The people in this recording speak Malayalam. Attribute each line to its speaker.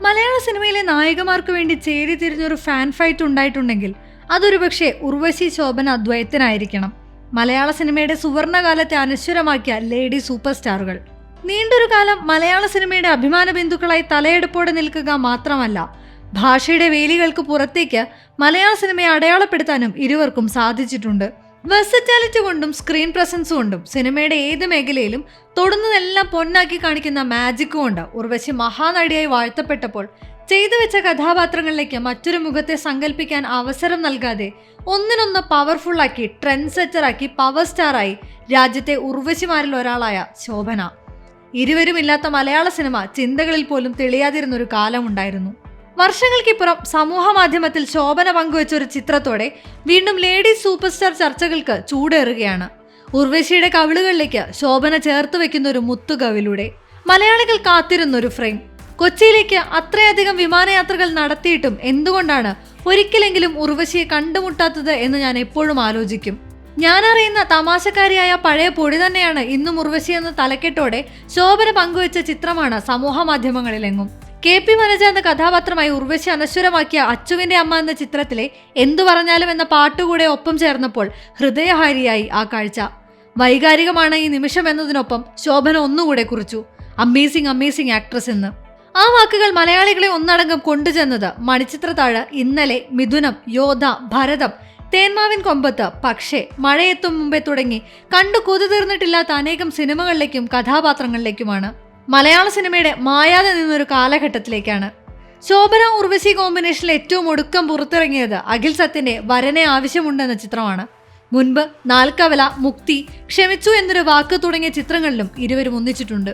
Speaker 1: മലയാള സിനിമയിലെ നായകമാർക്ക് വേണ്ടി ചേരി തിരിഞ്ഞൊരു ഫാൻ ഫൈറ്റ് ഉണ്ടായിട്ടുണ്ടെങ്കിൽ അതൊരു പക്ഷേ ഉർവശി ശോഭന അദ്വൈത്തിനായിരിക്കണം മലയാള സിനിമയുടെ സുവർണകാലത്തെ അനശ്വരമാക്കിയ ലേഡി സൂപ്പർ സ്റ്റാറുകൾ നീണ്ടൊരു കാലം മലയാള സിനിമയുടെ അഭിമാന ബിന്ദുക്കളായി തലയെടുപ്പോടെ നിൽക്കുക മാത്രമല്ല ഭാഷയുടെ വേലികൾക്ക് പുറത്തേക്ക് മലയാള സിനിമയെ അടയാളപ്പെടുത്താനും ഇരുവർക്കും സാധിച്ചിട്ടുണ്ട്. വെർസറ്റാലിറ്റി കൊണ്ടും സ്ക്രീൻ പ്രസൻസ് കൊണ്ടും സിനിമയുടെ ഏത് മേഖലയിലും തൊടുന്നതെല്ലാം പൊന്നാക്കി കാണിക്കുന്ന മാജിക്കും കൊണ്ട് ഉർവശി മഹാനടിയായി വാഴ്ത്തപ്പെട്ടപ്പോൾ ചെയ്തു വെച്ച കഥാപാത്രങ്ങളിലേക്ക് മറ്റൊരു മുഖത്തെ സങ്കല്പിക്കാൻ അവസരം നൽകാതെ ഒന്നിനൊന്ന് പവർഫുള്ളാക്കി ട്രെൻഡ് സെറ്ററാക്കി പവർ സ്റ്റാറായി രാജ്യത്തെ ഉർവശിമാരിൽ ഒരാളായ ശോഭന. ഇരുവരുമില്ലാത്ത മലയാള സിനിമ ചിന്തകളിൽ പോലും തെളിയാതിരുന്നൊരു കാലമുണ്ടായിരുന്നു. വർഷങ്ങൾക്കിപ്പുറം സമൂഹ മാധ്യമത്തിൽ ശോഭന പങ്കുവച്ച ഒരു ചിത്രത്തോടെ വീണ്ടും ലേഡീസ് സൂപ്പർ സ്റ്റാർ ചർച്ചകൾക്ക് ചൂടേറുകയാണ്. ഉർവശിയുടെ കവിളുകളിലേക്ക് ശോഭന ചേർത്ത് വെക്കുന്ന ഒരു മുത്തുകവിലൂടെ മലയാളികൾ കാത്തിരുന്ന ഒരു ഫ്രെയിം. കൊച്ചിയിലേക്ക് അത്രയധികം വിമാനയാത്രകൾ നടത്തിയിട്ടും എന്തുകൊണ്ടാണ് ഒരിക്കലെങ്കിലും ഉർവശിയെ കണ്ടുമുട്ടാത്തത് എന്ന് ഞാൻ എപ്പോഴും ആലോചിക്കും. ഞാൻ അറിയുന്ന തമാശക്കാരിയായ പഴയ പൊടി തന്നെയാണ് ഇന്നും ഉർവശി എന്ന തലക്കെട്ടോടെ ശോഭന പങ്കുവച്ച ചിത്രമാണ് സമൂഹ മാധ്യമങ്ങളിലെങ്ങും. കെ പി മനജ എന്ന കഥാപാത്രമായി ഉർവശി അനശ്വരമാക്കിയ അച്ചുവിന്റെ അമ്മ എന്ന ചിത്രത്തിലെ എന്തു പറഞ്ഞാലും എന്ന പാട്ടുകൂടെ ഒപ്പം ചേർന്നപ്പോൾ ഹൃദയഹാരിയായി ആ കാഴ്ച. വൈകാരികമാണ് ഈ നിമിഷം എന്നതിനൊപ്പം ശോഭന ഒന്നുകൂടെ കുറിച്ചു. അമേസിംഗ് അമേസിംഗ് ആക്ട്രസ് എന്ന്. ആ വാക്കുകൾ മലയാളികളെ ഒന്നടങ്കം കൊണ്ടുചെന്നത് മണിച്ചിത്രത്താഴ് ഇന്നലെ മിഥുനം യോധ ഭരതം തേന്മാവിൻ കൊമ്പത്ത് പക്ഷേ മഴയെത്തും മുമ്പേ തുടങ്ങി കണ്ടു കൊതു തീർന്നിട്ടില്ലാത്ത അനേകം സിനിമകളിലേക്കും കഥാപാത്രങ്ങളിലേക്കുമാണ്. മലയാള സിനിമയുടെ മായാതെ നിന്നൊരു കാലഘട്ടത്തിലേക്കാണ്. ശോഭന ഉർവശി കോമ്പിനേഷനിൽ ഏറ്റവും ഒടുക്കം പുറത്തിറങ്ങിയത് അഖിൽ സത്യന്റെ വരനെ ആവശ്യമുണ്ടെന്ന ചിത്രമാണ്. മുൻപ് നാൽക്കവല മുക്തി ക്ഷമിച്ചു എന്നൊരു വാക്ക് തുടങ്ങിയ ചിത്രങ്ങളിലും ഇരുവരും ഒന്നിച്ചിട്ടുണ്ട്.